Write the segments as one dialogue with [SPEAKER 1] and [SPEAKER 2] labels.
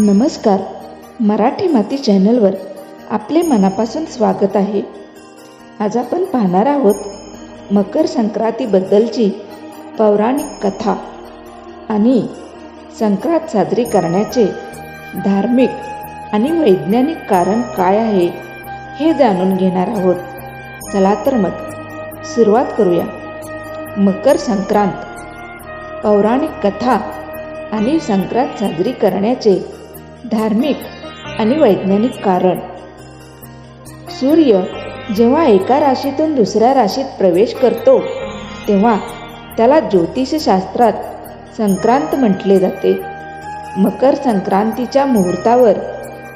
[SPEAKER 1] नमस्कार. मराठी माती चॅनलवर आपले मनापासून स्वागत आहे. आज आपण पाहणार आहोत मकर संक्रांतीबद्दलची पौराणिक कथा आणि संक्रांत साजरी करण्याचे धार्मिक आणि वैज्ञानिक कारण काय आहे हे जाणून घेणार आहोत. चला तर मग सुरुवात करूया. मकर संक्रांत. पौराणिक कथा आणि संक्रांत साजरी करण्याचे धार्मिक आणि वैज्ञानिक कारण. सूर्य जेव्हा एका राशीतून दुसऱ्या राशीत प्रवेश करतो तेव्हा त्याला ज्योतिषशास्त्रात संक्रांत म्हटले जाते. मकर संक्रांतीच्या मुहूर्तावर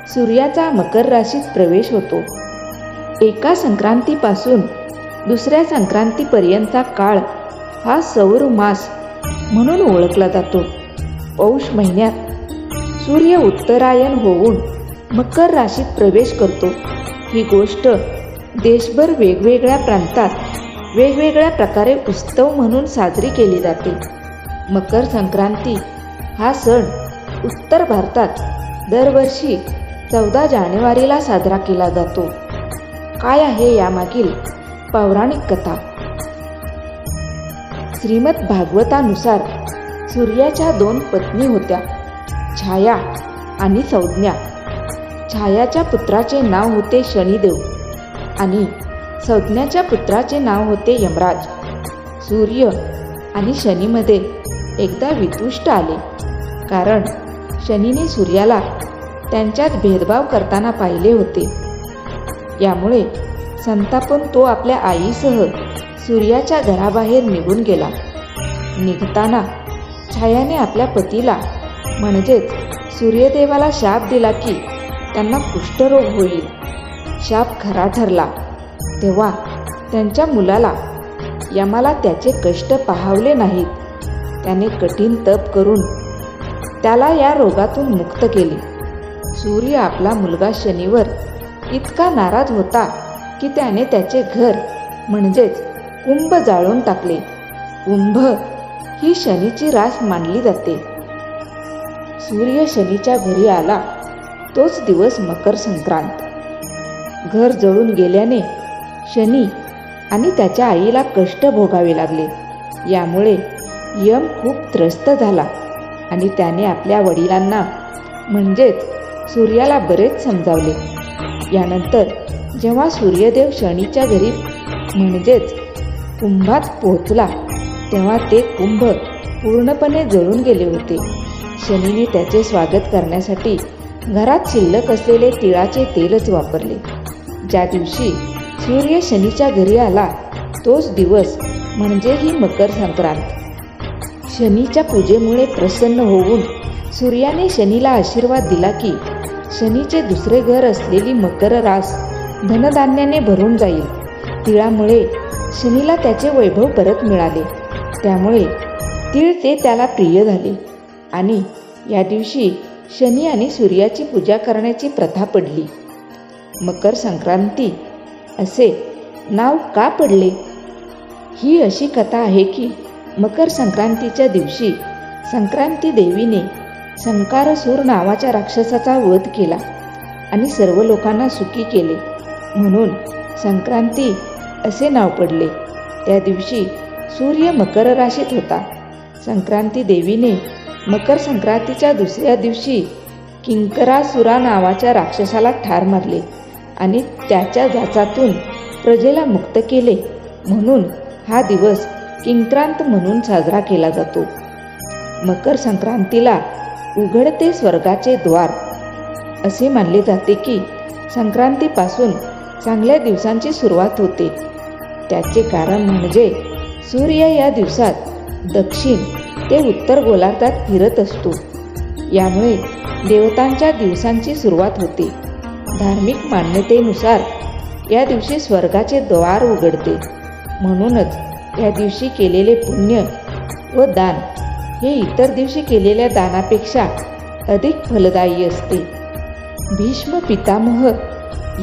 [SPEAKER 1] सूर्याचा मकर राशीत प्रवेश होतो. एका संक्रांतीपासून दुसऱ्या संक्रांतीपर्यंतचा काळ हा सौर मास म्हणून ओळखला जातो. पौष महिन्यात सूर्य उत्तरायण होऊन मकर राशीत प्रवेश करतो. ही गोष्ट देशभर वेगवेगळ्या प्रांतात वेगवेगळ्या प्रकारे उत्सव म्हणून साजरी केली जाते. मकर संक्रांती हा सण उत्तर भारतात दरवर्षी चौदा जानेवारीला साजरा केला जातो. काय आहे यामागील पौराणिक कथा? श्रीमद भागवतानुसार सूर्याच्या दोन पत्नी होत्या. छाया आणि संज्ञा. छायाच्या पुत्राचे नाव होते शनिदेव आणि संज्ञाच्या पुत्राचे नाव होते यमराज. सूर्य आणि शनीमध्ये एकदा वितुष्ट आले कारण शनीने सूर्याला त्यांच्यात भेदभाव करताना पाहिले होते. यामुळे संतापून तो आपल्या आईसह सूर्याच्या घराबाहेर निघून गेला. निघताना छायाने आपल्या पतीला म्हणजेच सूर्यदेवाला शाप दिला की त्यांना कुष्ठरोग होईल. शाप खरा ठरला तेव्हा त्यांच्या मुलाला यमाला त्याचे कष्ट पाहावले नाहीत. त्याने कठीण तप करून त्याला या रोगातून मुक्त केले. सूर्य आपला मुलगा शनीवर इतका नाराज होता की त्याने त्याचे घर म्हणजेच कुंभ जाळून टाकले. कुंभ ही शनीची रास मानली जाते. सूर्य शनीच्या घरी आला. तोच दिवस मकर संक्रांत. घर जळून गेल्याने शनी आणि त्याच्या आईला कष्ट भोगावे लागले. यामुळे यम खूप त्रस्त झाला आणि त्याने आपल्या वडिलांना म्हणजेच सूर्याला बरेच समजावले. यानंतर जेव्हा सूर्यदेव शनीच्या घरी म्हणजेच कुंभात पोहोचला तेव्हा ते कुंभ पूर्णपणे जळून गेले होते. शनीने त्याचे स्वागत करण्यासाठी घरात शिल्लक असलेले तिळाचे तेलच वापरले. ज्या दिवशी सूर्य शनीच्या घरी आला तोच दिवस म्हणजे ही मकर संक्रांत. शनीच्या पूजेमुळे प्रसन्न होऊन सूर्याने शनीला आशीर्वाद दिला की शनीचे दुसरे घर असलेली मकर रास धनधान्याने भरून जाईल. तिळामुळे शनीला त्याचे वैभव परत मिळाले. त्यामुळे तीळ ते त्याला प्रिय झाले. आणि या दिवशी शनी आणि सूर्याची पूजा करण्याची प्रथा पडली. मकर संक्रांती असे नाव का पडले? ही अशी कथा आहे की मकर संक्रांतीच्या दिवशी संक्रांती देवीने संकारसूर नावाच्या राक्षसाचा वध केला आणि सर्व लोकांना सुखी केले. म्हणून संक्रांती असे नाव पडले. त्या दिवशी सूर्य मकर राशीत होता. संक्रांती देवीने मकर संक्रांतीच्या दुसऱ्या दिवशी किंकरासुरा नावाच्या राक्षसाला ठार मारले आणि त्याच्या जाचातून प्रजेला मुक्त केले. म्हणून हा दिवस किंक्रांत म्हणून साजरा केला जातो. मकर संक्रांतीला उघडते स्वर्गाचे द्वार. असे मानले जाते की संक्रांतीपासून चांगल्या दिवसांची सुरुवात होते. त्याचे कारण म्हणजे सूर्य या दिवसात दक्षिण ते उत्तर गोलार्धात फिरत असतो. यामुळे देवतांच्या दिवसांची सुरुवात होते. धार्मिक मान्यतेनुसार या दिवशी स्वर्गाचे द्वार उघडते. म्हणूनच या दिवशी केलेले पुण्य व दान हे इतर दिवशी केलेल्या दानापेक्षा अधिक फलदायी असते. भीष्म पितामह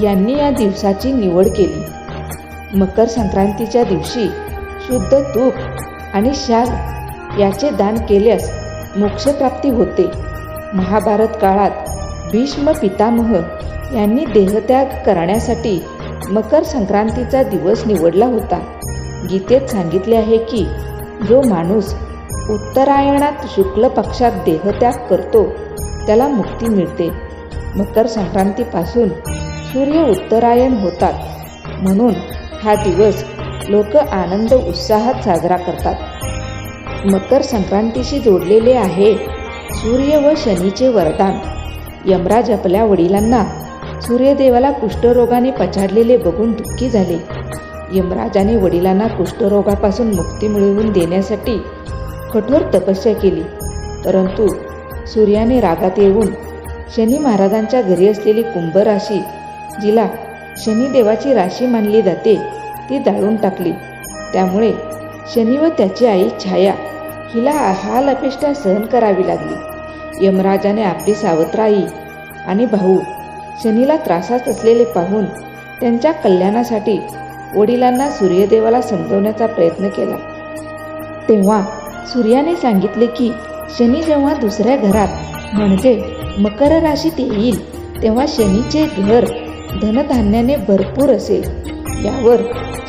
[SPEAKER 1] यांनी या दिवसाची निवड केली. मकर संक्रांतीच्या दिवशी शुद्ध तूप आणि शाल याचे दान केल्यास मोक्षप्राप्ती होते. महाभारत काळात भीष्म पितामह यांनी देहत्याग करण्यासाठी मकर संक्रांतीचा दिवस निवडला होता. गीतेत सांगितले आहे की जो माणूस उत्तरायणात शुक्ल पक्षात देहत्याग करतो त्याला मुक्ती मिळते. मकर संक्रांतीपासून सूर्य उत्तरायण होतात. म्हणून हा दिवस लोक आनंद उत्साहात साजरा करतात. मकर संक्रांतीशी जोडलेले आहे. सूर्य व शनीचे वरदान. यमराज आपल्या वडिलांना सूर्यदेवाला कुष्ठरोगाने पछाडलेले बघून दुःखी झाले. यमराजाने वडिलांना कुष्ठरोगापासून मुक्ती मिळवून देण्यासाठी कठोर तपस्या केली. परंतु सूर्याने रागात येऊन शनी महाराजांच्या घरी असलेली कुंभ राशी जिला शनिदेवाची राशी मानली जाते ती जाळून टाकली. त्यामुळे शनी व त्याची आई छाया हिला हाल अपेष्टा सहन करावी लागली. यमराजाने आपली सावत्र आई आणि भाऊ शनीला त्रासात असलेले पाहून त्यांच्या कल्याणासाठी वडिलांना सूर्यदेवाला समजवण्याचा प्रयत्न केला. तेव्हा सूर्याने सांगितले की शनी जेव्हा दुसऱ्या घरात म्हणजे मकर राशीत येईल तेव्हा शनीचे घर धनधान्याने भरपूर असेल. यावर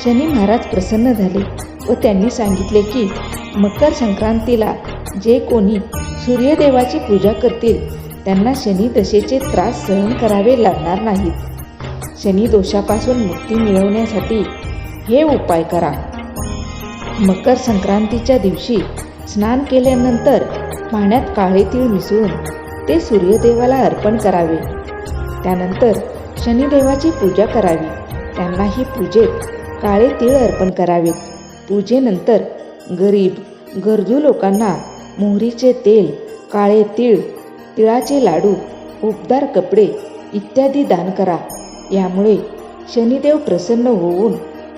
[SPEAKER 1] शनी महाराज प्रसन्न झाले. व त्यांनी सांगितले की मकर संक्रांतीला जे कोणी सूर्यदेवाची पूजा करतील त्यांना शनी दशेचे त्रास सहन करावे लागणार नाहीत. शनी दोषापासून मुक्ती मिळवण्यासाठी हे उपाय करा. मकर संक्रांतीच्या दिवशी स्नान केल्यानंतर पाण्यात काळे तीळ मिसळून ते सूर्यदेवाला अर्पण करावे. त्यानंतर शनिदेवाची पूजा करावी. त्यांनाही पूजेत काळे तीळ अर्पण करावेत. पूजेनंतर गरीब गरजू लोकांना मोहरीचे तेल काळे तीळ तिळाचे लाडू उबदार कपडे इत्यादी दान करा. यामुळे शनिदेव प्रसन्न होऊन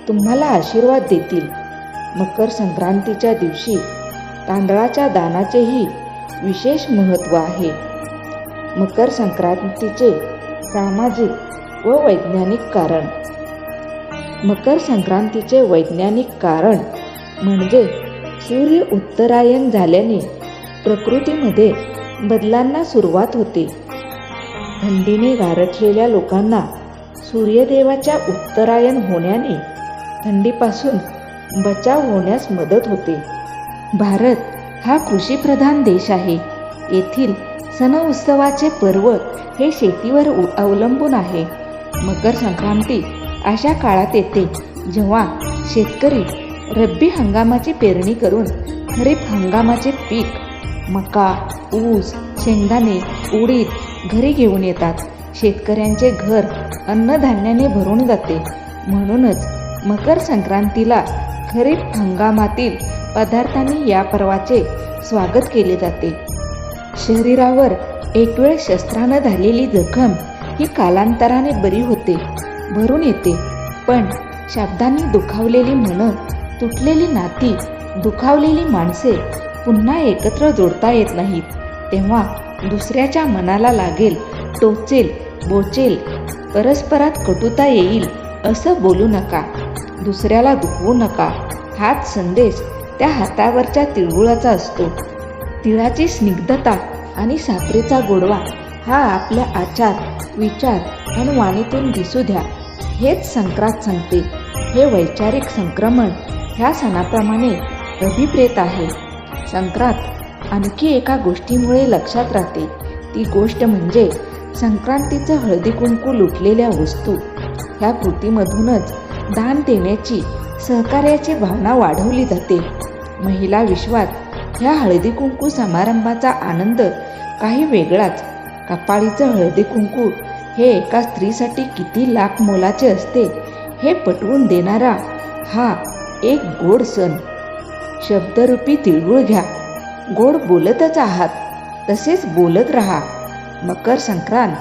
[SPEAKER 1] तुम्हाला आशीर्वाद देतील. मकर संक्रांतीच्या दिवशी तांदळाच्या दानाचेही विशेष महत्त्व आहे. मकर संक्रांतीचे सामाजिक व वैज्ञानिक कारण. मकर संक्रांतीचे वैज्ञानिक कारण म्हणजे सूर्य उत्तरायण झाल्याने प्रकृतीमध्ये बदलांना सुरुवात होते. थंडीने गारठलेल्या लोकांना सूर्यदेवाच्या उत्तरायण होण्याने थंडीपासून बचाव होण्यास मदत होते. भारत हा कृषीप्रधान देश आहे. येथील सण उत्सवाचे पर्व हे शेतीवर उ- अवलंबून आहे. मकर संक्रांती अशा काळात येते जेव्हा शेतकरी रब्बी हंगामाची पेरणी करून खरीप हंगामाचे पीक मका ऊस शेंगदाणे उडीद घरी घेऊन येतात. शेतकऱ्यांचे घर अन्नधान्याने भरून जाते. म्हणूनच मकर संक्रांतीला खरीप हंगामातील पदार्थांनी या पर्वाचे स्वागत केले जाते. शरीरावर एक वेळ शस्त्रानं झालेली जखम ही कालांतराने बरी होते. भरून येते. पण शब्दांनी दुखावलेली मनं तुटलेली नाती दुखावलेली माणसे पुन्हा एकत्र जोडता येत नाहीत. तेव्हा दुसऱ्याच्या मनाला लागेल टोचेल बोचेल परस्परात कटुता येईल असं बोलू नका. दुसऱ्याला दुखवू नका. हाच संदेश त्या हातावरच्या तिळगुळाचा असतो. तिळाची स्निग्धता आणि साखरेचा गोडवा हा आपल्या आचार विचार आणि वाणीतून दिसू द्या. हेच संक्रांत सांगते हे वैचारिक संक्रमण ह्या सणाप्रमाणे अभिप्रेत आहे. संक्रांत आणखी एका गोष्टीमुळे लक्षात राहते. ती गोष्ट म्हणजे संक्रांतीचं हळदी कुंकू लुटलेल्या वस्तू. ह्या कृतीमधूनच दान देण्याची सहकार्याची भावना वाढवली जाते. महिला विश्वात ह्या हळदी कुंकू समारंभाचा आनंद काही वेगळाच. कपाळीचं हळदी कुंकू हे एका स्त्रीसाठी किती लाख मोलाचे असते हे पटवून देणारा हा एक गोड सण. शब्दरूपी तिळगुळ घ्या. गोड बोलतच आहात तसेच बोलत राहा. मकर संक्रांत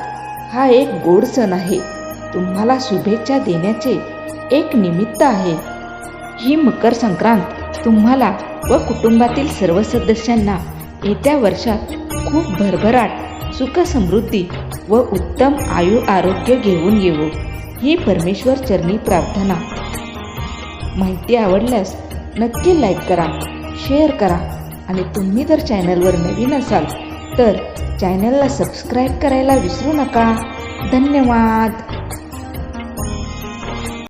[SPEAKER 1] हा एक गोड सण आहे. तुम्हाला शुभेच्छा देण्याचे एक निमित्त आहे. ही मकर संक्रांत तुम्हाला व कुटुंबातील सर्व सदस्यांना येत्या वर्षात खूप भरभराट सुख समृद्धी व उत्तम आयु आरोग्य घेऊन येवो. ही परमेश्वर चरणी प्रार्थना. माहिती आवडल्यास नक्की लाईक करा शेअर करा आणि तुम्ही जर चॅनलवर नवीन असाल तर चॅनलला सबस्क्राईब करायला विसरू नका. धन्यवाद!